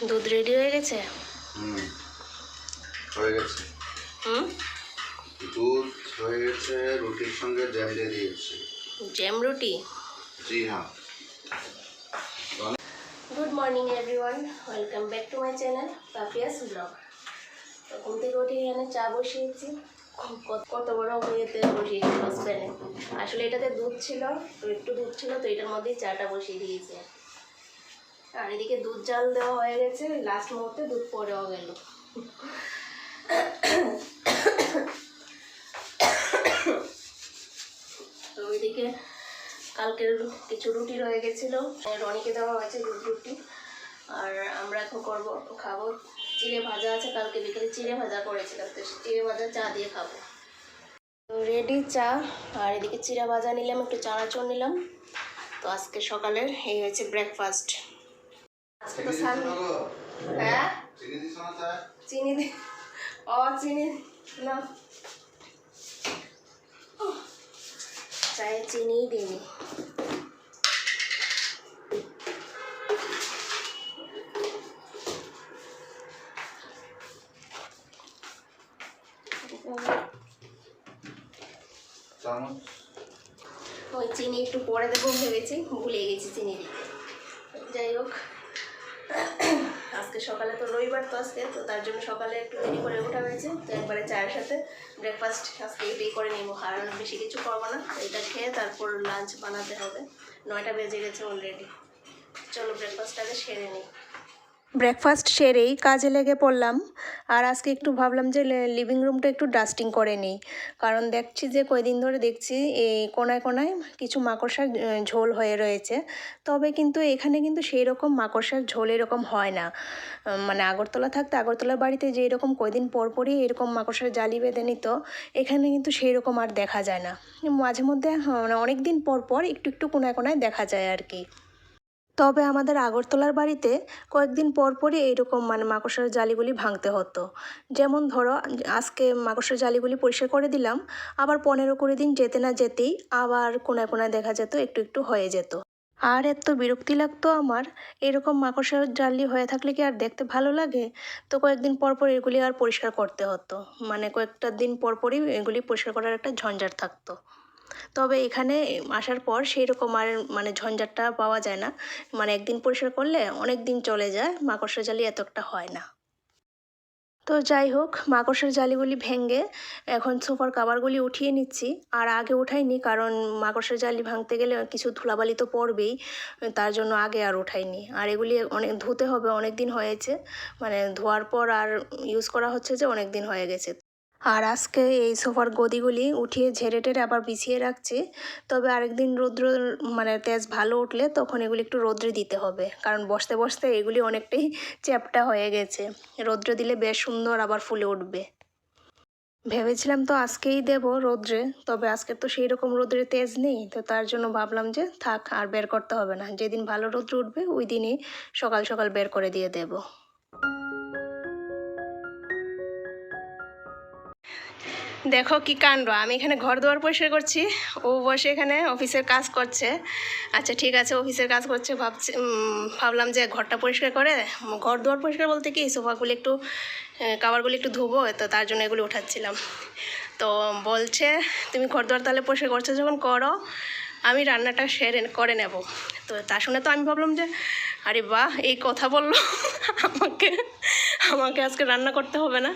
দুধ রেডি হয়ে গেছে? হুম হয়ে গেছে। হুম? দুধ হয়ে গেছে রুটির সঙ্গে জ্যাম দিয়ে দিয়েছি। জ্যাম রুটি? জি হ্যাঁ। Good morning everyone welcome back to my channel Papiya's blog তো ঘুম থেকে উঠে এখানে চা বসিয়েছি। কত- কত বড় হয়েতে বসিয়েছি সসপ্যানে আসলে এটাতে দুধ ছিল তো একটু দুধ ছিল তো এটার মধ্যেই চাটা বসিয়ে দিয়েছে। আর এদিকে দুধ জাল দেওয়া হয়ে গেছে লাস্ট মুহূর্তে দুধ পড়েও গেল। তো ওইদিকে কালকের কিছু রুটি রয়ে গেছিল। রনিকে দেওয়া হয়েছে দুধ রুটি। আর আমরা এখন করব, খাব চিড়ে ভাজা আছে কালকে বিকেলে, চিড়ে ভাজা করেছিলাম তো চিড়ে ভাজা চা দিয়ে খাব। রেডি চা। আর এদিকে চিড়া ভাজা নিলাম, একটু চানাচুর নিলাম। তো আজকে সকালের এই হয়েছে ব্রেকফাস্ট হ্যাঁ? চিনি দি না। চায়ে দিইনি। ওই চিনি একটু পরে দেবো ভেবেছি। ভুলে গেছি চিনি দিতে। যাই হোক। আজকে সকালে তো রবিবার তো আজকে, তো তার জন্য সকালে একটু দেরি করে ওঠা হয়েছে, তো একবারে চায়ের সাথে ব্রেকফাস্ট আজকে এটাই করে নিবো আর বেশি কিছু করব না এটা খেয়ে তারপর লাঞ্চ বানাতে হবে, নয়টা বেজে গেছে অলরেডি চলো ব্রেকফাস্টটাকে সেরে নিই। ব্রেকফাস্ট সেরেই কাজে লেগে পড়লাম। আর আজকে একটু ভাবলাম যে লিভিং রুমটা একটু ডাস্টিং করে নিই। কারণ দেখছি যে কয়দিন ধরে দেখছি এই কোনায় কোনায় কিছু মাকড়সার ঝোল হয়ে রয়েছে। তবে কিন্তু এখানে কিন্তু সেই রকম মাকড়সার ঝোল এরকম হয় না। মানে আগরতলা থাকতে আগরতলা বাড়িতে যে এরকম কয়দিন পর পরই এরকম মাকড়সার জালি বেঁধে নিত এখানে কিন্তু সেই রকম আর দেখা যায় না। মাঝে মধ্যে হ্যাঁ, মানে অনেক দিন পর পর একটু একটু কোনায় কোনায় দেখা যায় আর কি। তবে আমাদের আগরতলার বাড়িতে কয়েকদিন পর পরই এইরকম মানে মাকড়সার জালিগুলি ভাঙতে হতো। যেমন ধরো, আজকে মাকড়সার জালিগুলি পরিষ্কার করে দিলাম, আবার পনেরো কুড়ি দিন যেতে না যেতেই আবার কোনায় কোনায় দেখা যেত, একটু একটু হয়ে যেত। আর এত বিরক্তি লাগতো আমার, এরকম মাকড়সার জালি হয়ে থাকলে কি আর দেখতে ভালো লাগে? তো কয়েকদিন পর পর এগুলি আর পরিষ্কার করতে হতো। মানে কয়েকটা দিন পর পরই এগুলি পরিষ্কার করার একটা ঝঞ্ঝাট থাকতো। তবে এখানে আসার পর সেই রকম আর মানে ঝঞ্ঝাটটা পাওয়া যায় না। মানে একদিন পরিষ্কার করলে অনেক দিন চলে যায় মাকড়সা জালি এত একটা হয় না। তো যাই হোক, মাকড়সার জালিগুলি ভেঙে এখন সোফার কাভারগুলি উঠিয়ে নিচ্ছি। আর আগে উঠাইনি কারণ মাকড়সার জালি ভাঙতে গেলে কিছু ধুলাবালি তো পড়বেই, তার জন্য আগে আর উঠাইনি। আর এগুলি অনেক ধুতে হবে, অনেক দিন হয়েছে। মানে ধোয়ার পর আর ইউজ করা হচ্ছে যে অনেক দিন হয়ে গেছে। আর আজকে এই সোফার গদিগুলি উঠিয়ে ঝেড়ে টেরে আবার বিছিয়ে রাখছি। তবে আরেকদিন রৌদ্র মানে তেজ ভালো উঠলে তখন এগুলি একটু রৌদ্রে দিতে হবে। কারণ বসতে বসতে এগুলি অনেকটাই চ্যাপটা হয়ে গেছে। রৌদ্রে দিলে বেশ সুন্দর আবার ফুলে উঠবে। ভেবেছিলাম তো আজকেই দেব রৌদ্রে, তবে আজকে তো সেই রকম রৌদ্রে তেজ নেই। তো তার জন্য ভাবলাম যে থাক, আর বের করতে হবে না। যেদিন ভালো রৌদ্র উঠবে, ওই দিনই সকাল সকাল বের করে দিয়ে দেবো। দেখো কি কাণ্ড। আমি এখানে ঘর দুয়ার পরিষ্কার করছি। ও বসে এখানে অফিসের কাজ করছে। আচ্ছা ঠিক আছে অফিসের কাজ করছে ভাবছি ভাবলাম যে ঘরটা পরিষ্কার করে ঘর দুয়ার পরিষ্কার বলতে কি সোফাগুলি একটু আহ, কাভারগুলি একটু ধুবো তো তার জন্য এগুলো উঠাচ্ছিলাম। তো বলছে তুমি ঘর দুয়ার তাহলে পরিষ্কার করছ যখন করো আমি রান্নাটা সেরে করে নেব। তো তা শুনে তো আমি ভাবলাম যে আরে বাহ এই কথা বলল আমাকে আমাকে আজকে রান্না করতে হবে না।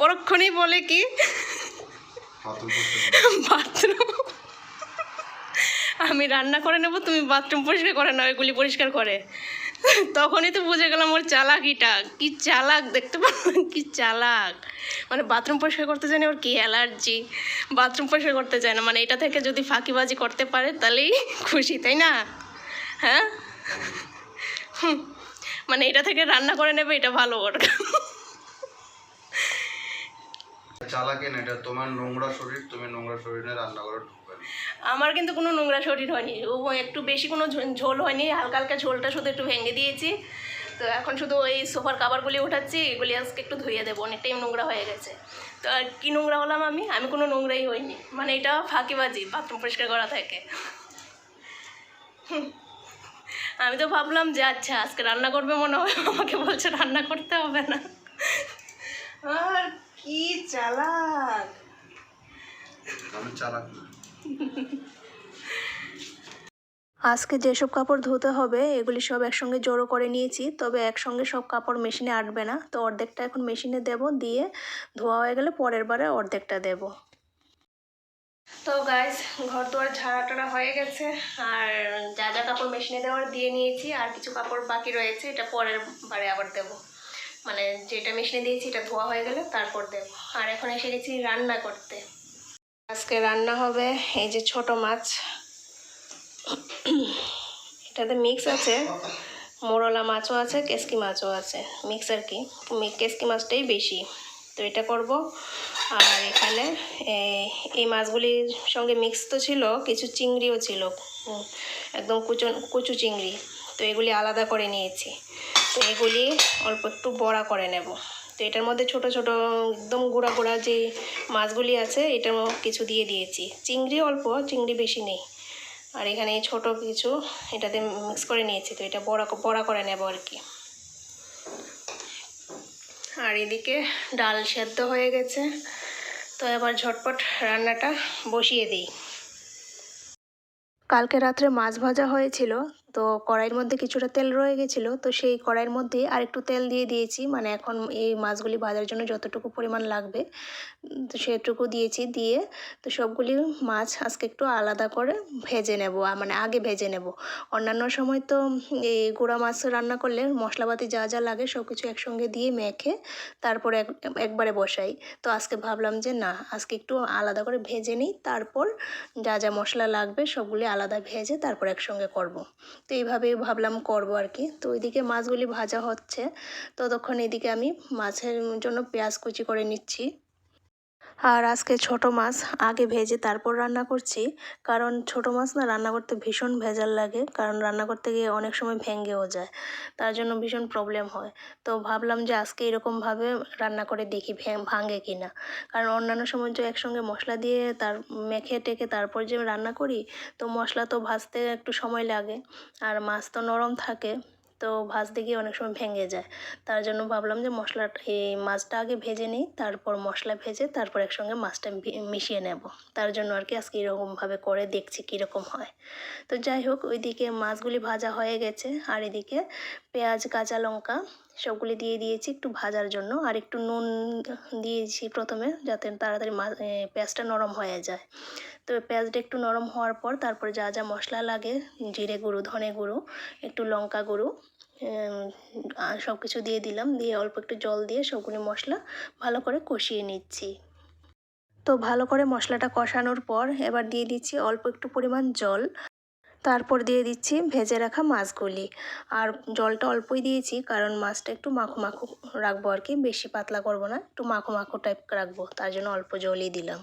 পরক্ষণেই বলে কি বাথরুম আমি রান্না করে নেব, তুমি বাথরুম পরিষ্কার করে নাও, এগুলি পরিষ্কার করে। তখনই তো বুঝে গেলাম ওর চালাকিটা। কি চালাক, দেখতে পারলাম কি চালাক। মানে বাথরুম পরিষ্কার করতে জানে ওর কি অ্যালার্জি। বাথরুম পরিষ্কার করতে চায় না মানে এটা থেকে যদি ফাঁকিবাজি করতে পারে, তাহলেই খুশি, তাই না? হ্যাঁ? মানে এটা থেকে রান্না করে নেবে, এটা ভালো ওর। না, এটা তোমার নোংরা শরীর, তুমি নোংরা শরীরে রান্না করে আমার কিন্তু কোনো নোংরা শরীর হয়নি। ও একটু বেশি কোনো ঝোল হয়নি, হালকা হালকা ঝোলটা শুধু একটু ভেঙে দিয়েছি। তো এখন শুধু ওই সোফার কাভারগুলি উঠাচ্ছি এগুলি আজকে একটু ধুয়ে দেবো, অনেকটাই নোংরা হয়ে গেছে। তো আর কী নোংরা হলাম আমি? আমি কোনো নোংরাই হইনি। মানে এটা ফাঁকিবাজি, বাথরুম পরিষ্কার করা থাকে। আমি তো ভাবলাম যে আচ্ছা আজকে রান্না করবে মনে হয়, আমাকে বলছে রান্না করতে হবে না। আর কি চালাক? আমি চালাক না। আজকে যেসব কাপড় ধুতে হবে এগুলি সব একসঙ্গে জড়ো করে নিয়েছি তবে একসঙ্গে সব কাপড় মেশিনে আটবে না। তো অর্ধেকটা এখন মেশিনে দেব দিয়ে ধোয়া হয়ে গেলে পরের বারে অর্ধেকটা দেব। তো গাইজ ঘর দুয়ার ঝাড়া টাড়া হয়ে গেছে আর যা যা কাপড় মেশিনে দেওয়ার দিয়ে নিয়েছি আর কিছু কাপড় বাকি রয়েছে এটা পরের বারে আবার দেব। মানে যেটা মেশিনে দিয়েছি এটা ধোয়া হয়ে গেলে তারপর দেব। আর এখন এসে গেছি রান্না করতে। আজকে রান্না হবে এই যে ছোট মাছ। এটাতে মিক্স আছে। মোরলা মাছও আছে, কেসকি মাছও আছে। মিক্স আর কি। কেসকি মাছটাই বেশি। তো এটা করব। আর এখানে এই মাছগুলির সঙ্গে মিক্স তো ছিল, কিছু চিংড়িও ছিল। একদম কুচো কুচু চিংড়ি। তো এগুলি আলাদা করে নিয়েছি। এগুলি অল্প একটু বড়া করে নেব। তো এটার মধ্যে ছোট ছোট একদম গুঁড়া গুঁড়া যে মাছগুলি আছে, এটার কিছু দিয়ে দিয়েছি। চিংড়ি অল্প, চিংড়ি বেশি নেই। আর এখানে ছোট কিছু এটাতে মিক্স করে নিয়েছি, তো এটা বড়া বড়া করে নেব আর কি। আর এদিকে ডাল সেদ্ধ হয়ে গেছে। তো এবার ঝটপট রান্নাটা বসিয়ে দিই। কালকে রাত্রে মাছ ভাজা হয়েছিল তো কড়াইয়ের মধ্যে কিছুটা তেল রয়ে গেছিল, তো সেই কড়াইয়ের মধ্যে আর একটু তেল দিয়ে দিয়েছি। মানে এখন এই মাছগুলি ভাজার জন্য যতটুকু পরিমাণ লাগবে তো সেটুকু দিয়েছি দিয়ে, তো সবগুলি মাছ আজকে একটু আলাদা করে ভেজে নেব মানে আগে ভেজে নেব। অন্যান্য সময় তো এই গুঁড়া মাছ রান্না করলে মশলাপাতি যা যা লাগে সব কিছু একসঙ্গে দিয়ে মেখে তারপরে এক, একবারে বসাই। তো আজকে ভাবলাম যে না, আজকে একটু আলাদা করে ভেজে নিই, তারপর যা যা মশলা লাগবে সবগুলি আলাদা ভেজে তারপর একসঙ্গে করব। তো এইভাবেই ভাবলাম করব আর কি। তো ওইদিকে মাছগুলি ভাজা হচ্ছে। ততক্ষণ এদিকে আমি মাছের জন্য পেঁয়াজ কুচি করে নিচ্ছি। আর আজকে ছোট মাছ আগে ভেজে তারপর রান্না করছি। কারণ ছোট মাছ না রান্না করতে ভীষণ ভেজাল লাগে, কারণ রান্না করতে গিয়ে অনেক সময় ভেঙেও যায়, তার জন্য ভীষণ প্রবলেম হয়। তো ভাবলাম যে আজকে এরকমভাবে রান্না করে দেখি ভাঙে কি না কারণ অন্যান্য সময় যে একসঙ্গে মশলা দিয়ে তার মেখে টেকে তারপর যে রান্না করি, তো মশলা তো ভাজতে একটু সময় লাগে, আর মাছ তো নরম থাকে। তো ভাজতে গিয়ে অনেক সময় ভেঙে যায়। তার জন্য ভাবলাম যে মশলাটা, এই মাছটা আগে ভেজে নিই, তারপর মশলা ভেজে তারপর একসঙ্গে মাছটা মিশিয়ে নেব। তার জন্য আর কি আজকে এরকমভাবে করে দেখছি কীরকম হয়। তো যাই হোক, ওইদিকে মাছগুলি ভাজা হয়ে গেছে। আর এদিকে পেঁয়াজ, কাঁচা লঙ্কা সবগুলি দিয়ে দিয়েছি একটু ভাজার জন্য। আর একটু নুন দিয়েছি প্রথমে, যাতে তাড়াতাড়ি পেঁয়াজটা নরম হয়ে যায়। তো পেঁয়াজটা একটু নরম হওয়ার পর তারপর যা যা মশলা লাগে, জিরে গুঁড়ো, ধনে গুঁড়ো, একটু লঙ্কা গুঁড়ো সব কিছু দিয়ে দিলাম। দিয়ে অল্প একটু জল দিয়ে সবগুলো মশলা ভালো করে কষিয়ে নিচ্ছি। তো ভালো করে মশলাটা কষানোর পর এবার দিয়ে দিচ্ছি অল্প একটু পরিমাণ জল। তারপর দিয়ে দিচ্ছি ভেজে রাখা মাছগুলি। আর জলটা অল্পই দিয়েছি কারণ মাছটা একটু মাখো মাখো রাখব আর কি, বেশি পাতলা করব না, একটু মাখো মাখো টাইপ রাখব। তার জন্য অল্প জলই দিলাম।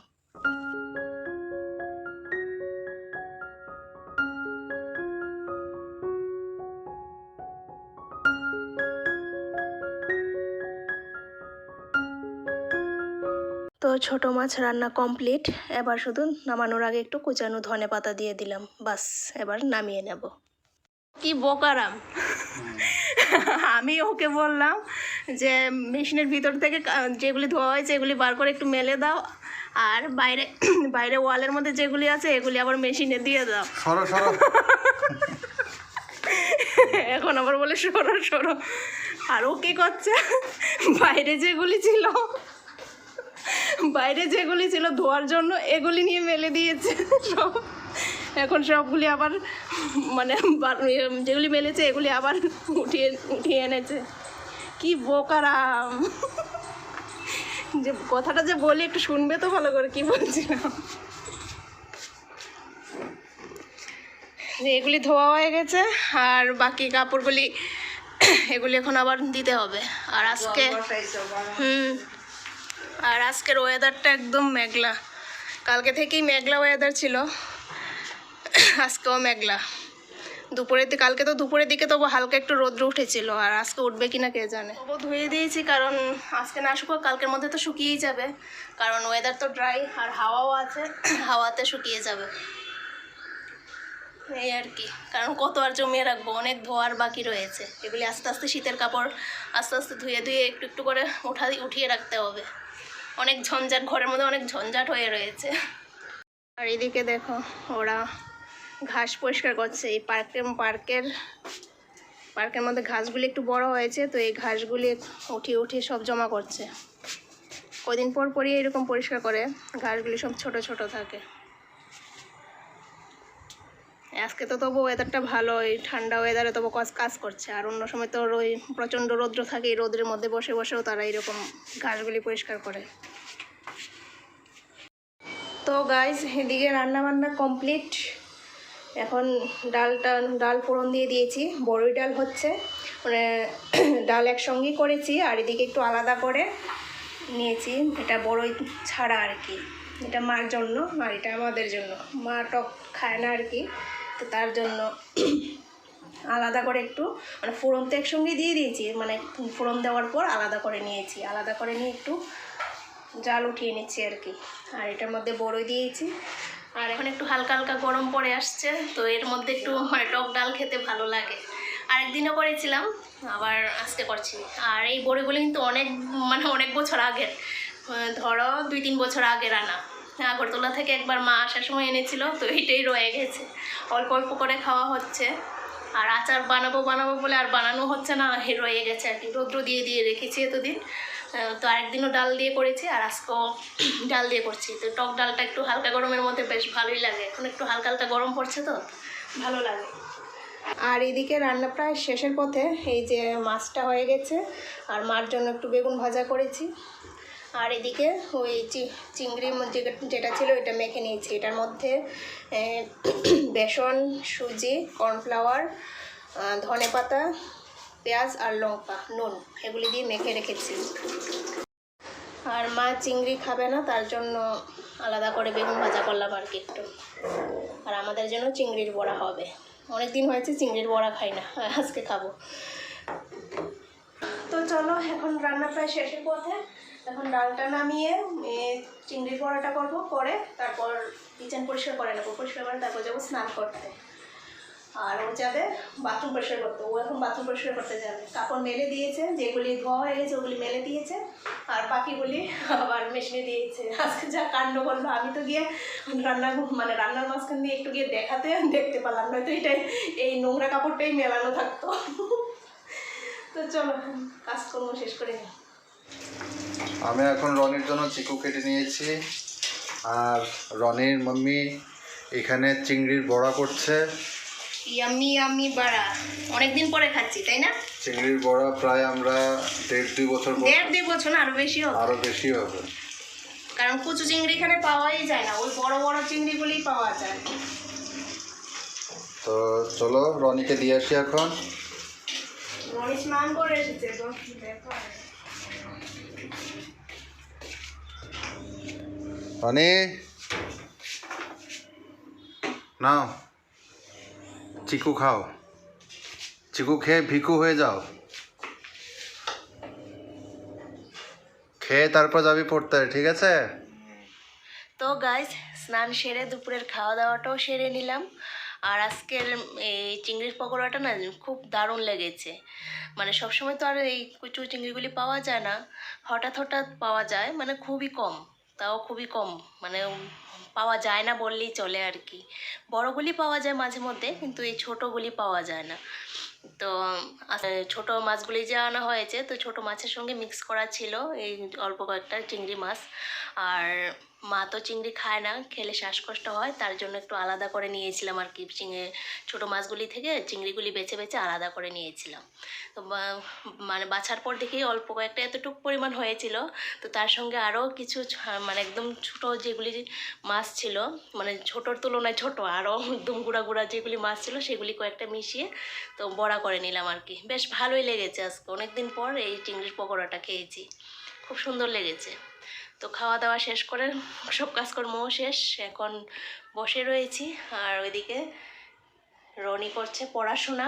ছোট মাছ রান্না কমপ্লিট। এবার শুধু নামানোর আগে একটু কুচানো ধনে পাতা দিয়ে দিলাম। বাস এবার নামিয়ে নেব। কি বোকারাম। আমি ওকে বললাম যে মেশিনের ভিতর থেকে কা- যেগুলি ধোয়া হয়েছে এগুলি বার করে একটু মেলে দাও। আর বাইরে বাইরে ওয়ালের মধ্যে যেগুলি আছে এগুলি আবার মেশিনে দিয়ে দাও। সরো সরো। এখন আবার বলে সরো সরো। আর ও কি করছে? বাইরে যেগুলি ছিল বাইরে যেগুলি ছিল ধোয়ার জন্য এগুলি নিয়ে মেলে দিয়েছে। সব। এখন সবগুলি আবার মানে যেগুলি মেলেছে এগুলি আবার উঠিয়ে উঠিয়ে এনেছে। কি বোকারাম। যে কথাটা যে বলি একটু শুনবে তো ভালো করে কি বলছিলাম? যে এগুলি ধোয়া হয়ে গেছে আর বাকি কাপড়গুলি এগুলি এখন আবার দিতে হবে। আর আজকে হুম। আর আজকের ওয়েদারটা একদম মেঘলা। কালকে থেকেই মেঘলা ওয়েদার ছিল। আজকেও মেঘলা। দুপুরের দিকে কালকে তো দুপুরের দিকে তবু হালকা একটু রোদ্র উঠেছিল। আর আজকে উঠবে কিনা কে জানে? তবু ধুয়ে দিয়েছি কারণ আজকে না শুকো, কালকের মধ্যে তো শুকিয়েই যাবে। কারণ ওয়েদার তো ড্রাই আর হাওয়াও আছে, হাওয়াতে শুকিয়ে যাবে। এই আর কি। কারণ কত আর জমিয়ে রাখব? অনেক ধোয়ার বাকি রয়েছে। এগুলি আস্তে আস্তে শীতের কাপড় আস্তে আস্তে ধুয়ে ধুয়ে একটু একটু করে উঠা উঠিয়ে রাখতে হবে। অনেক ঝঞ্ঝাট, ঘরের মধ্যে অনেক ঝঞ্ঝাট হয়ে রয়েছে। আর এদিকে দেখো, ওরা ঘাস পরিষ্কার করছে। এই পার্কের পার্কের পার্কের মধ্যে ঘাসগুলি একটু বড় হয়েছে, তো এই ঘাসগুলি উঠিয়ে উঠিয়ে সব জমা করছে। কদিন পর পরই এরকম পরিষ্কার করে, ঘাসগুলি সব ছোট ছোট থাকে। আজকে তো তবু ওয়েদারটা ভালো এই ঠান্ডা ওয়েদারে তবু কাজ কাজ করছে। আর অন্য সময় তো ওই প্রচণ্ড রৌদ্র থাকে, এই রোদের মধ্যে বসে, বসেও তারা এরকম ঘাসগুলি পরিষ্কার করে। তো গাইজ এদিকে রান্না বান্না কমপ্লিট এখন ডালটা, ডাল ফোড়ন দিয়ে দিয়েছি। বড়ই ডাল হচ্ছে। মানে ডাল একসঙ্গেই করেছি, আর এদিকে একটু আলাদা করে নিয়েছি। এটা বড়ই ছাড়া আর কি। এটা মার জন্য, আর এটা আমাদের জন্য। মা টক খায় না আর কি। তো তার জন্য আলাদা করে একটু মানে ফোড়ন তো একসঙ্গে দিয়ে দিয়েছি মানে ফোড়ন দেওয়ার পর আলাদা করে নিয়েছি। আলাদা করে নিয়ে একটু জাল উঠিয়ে নিচ্ছি আর কি। আর এটার মধ্যে বড়ই দিয়েছি। আর এখন একটু হালকা হালকা গরম পড়ে আসছে, তো এর মধ্যে একটু মানে টক ডাল খেতে ভালো লাগে। আরেকদিনও করেছিলাম, আবার আজকে করছি। আর এই বড়িগুলো কিন্তু অনেক মানে অনেক বছর আগের। ধরো দুই তিন বছর আগের আনা। আগরতলা থেকে একবার মা আসার সময় এনেছিল, তো এইটাই রয়ে গেছে। অল্প অল্প করে খাওয়া হচ্ছে। আর আচার বানাবো বানাবো বলে আর বানানো হচ্ছে না রয়ে গেছে আর কি। রৌদ্র দিয়ে দিয়ে রেখেছি এতদিন। তো আরেকদিনও ডাল দিয়ে করেছি আর আজকেও ডাল দিয়ে করছি। তো টক ডালটা একটু হালকা গরমের মধ্যে বেশ ভালোই লাগে। এখন একটু হালকা হালকা গরম পড়ছে তো, ভালো লাগে। আর এদিকে রান্না প্রায় শেষের পথে এই যে মাছটা হয়ে গেছে, আর মার জন্য একটু বেগুন ভাজা করেছি। আর এদিকে ওই চি- চিংড়ি ম- যে- যেটা ছিল এটা মেখে নিয়েছি। এটার মধ্যে বেসন, সুজি, কর্নফ্লাওয়ার ধনে পাতা, পেঁয়াজ আর লঙ্কা, নুন, এগুলি দিয়ে মেখে রেখেছি। আর মা চিংড়ি খাবে না, তার জন্য আলাদা করে বেগুন ভাজা করলাম আর কি একটু। আর আমাদের জন্য চিংড়ির বড়া হবে। অনেক দিন হয়েছে চিংড়ির বড়া খাই না, আজকে খাব। তো চলো, এখন রান্না প্রায় শেষের পথে। এখন ডালটা নামিয়ে চিংড়ির বড়াটা করব, করে তারপর কিচেন পরিষ্কার করে নেব। পরিষ্কার করে তারপর যাব স্নান করতে। আর ও যাবে বাথরুম পরিষ্কার করতে। ও এখন বাথরুম পরিষ্কার করতে যাবে। কাপড় মেলে দিয়েছে, যেগুলি ধোয়া হয়ে গেছে ওগুলি মেলে দিয়েছে। আর বাকিগুলি আবার মেশিনে দিয়েছে। আজকে যা কাণ্ড করল আমি তো গিয়ে রান্না মানে রান্নার মাঝখান দিয়ে একটু গিয়ে দেখাতে, দেখতে পারলাম নয়তো এটাই, এই নোংরা কাপড়টাই মেলানো থাকতো। তো চলো কাজকর্ম শেষ করে নিই। আমি এখন রনির জন্য চিকু কেটে নিয়েছি আর রনির মাম্মি এখানে চিংড়ির বড়া করছে। ইয়াম্মি ইয়াম্মি বাড়া। অনেকদিন পরে খাচ্ছি তাই না? চিংড়ির বড়া প্রায় আমরা দেড় দুই বছর পর দেড় দুই বছর না আরও বেশি হবে। আরও বেশি হবে। কারণ কুচু চিংড়ি এখানে পাওয়াই যায় না ওই বড় বড় চিংড়িগুলোই পাওয়া যায়। তো চলো রনিকে দিয়ে আসি এখন। স্নান করে এসেছে তো দেখো। নাও। চিকু খাও। চিকু খেয়ে ভিকু হয়ে যাও। খেয়ে তারপর যাবি পড়তে ঠিক আছে? তো গাইজ স্নান সেরে দুপুরের খাওয়া দাওয়াটাও সেরে নিলাম। আর আজকের, এই চিংড়ির পকোড়াটা না খুব দারুণ লেগেছে। মানে সবসময় তো আর এই কুচু চিংড়িগুলি পাওয়া যায় না। হঠাৎ হঠাৎ পাওয়া যায় মানে খুবই কম। তাও খুবই কম মানে পাওয়া যায় না বললেই চলে আর কি। বড়গুলি পাওয়া যায় মাঝে মধ্যে, কিন্তু এই ছোটোগুলি পাওয়া যায় না। তো ছোট মাছগুলি যে আনা হয়েছে, তো ছোট মাছের সঙ্গে মিক্স করা ছিল, এই অল্প কয়েকটা চিংড়ি মাছ। আর মা তো চিংড়ি খায় না, খেলে শ্বাসকষ্ট হয়, তার জন্য একটু আলাদা করে নিয়েছিলাম আর কি। চিংড়ি, ছোটো মাছগুলি থেকে চিংড়িগুলি বেছে বেছে আলাদা করে নিয়েছিলাম। তো মানে বাছার পর দেখি অল্প কয়েকটা এতটুকু পরিমাণ হয়েছিল। তো তার সঙ্গে আরও কিছু মানে একদম ছোটো যেগুলি মাছ ছিল মানে ছোটোর তুলনায় ছোট আরও একদম গুঁড়া গুঁড়া যেগুলি মাছ ছিল, সেগুলি কয়েকটা মিশিয়ে তো বড়া করে নিলাম আর কি। বেশ ভালোই লেগেছে আজকে। অনেকদিন পর এই চিংড়ির পকোড়াটা খেয়েছি। খুব সুন্দর লেগেছে। তো খাওয়া দাওয়া শেষ করে সব কাজকর্মও শেষ, এখন বসে রয়েছি। আর ওইদিকে রনি করছে পড়াশোনা।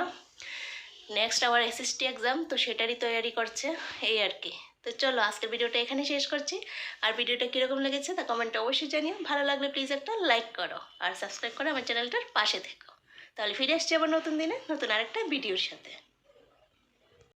নেক্সট আবার এসএসটি এক্সাম তো সেটারই তৈরি করছে, এই আর কি। তো চলো, আজকের ভিডিওটা এখানে শেষ করছি। আর ভিডিওটা কীরকম লেগেছে তা কমেন্টে অবশ্যই জানিও। ভালো লাগলে প্লিজ একটা লাইক করো আর সাবস্ক্রাইব করে আমার চ্যানেলটার পাশে থেকো। তাহলে ফিরে আসছি আবার নতুন দিনে, নতুন আরেকটা ভিডিওর সাথে।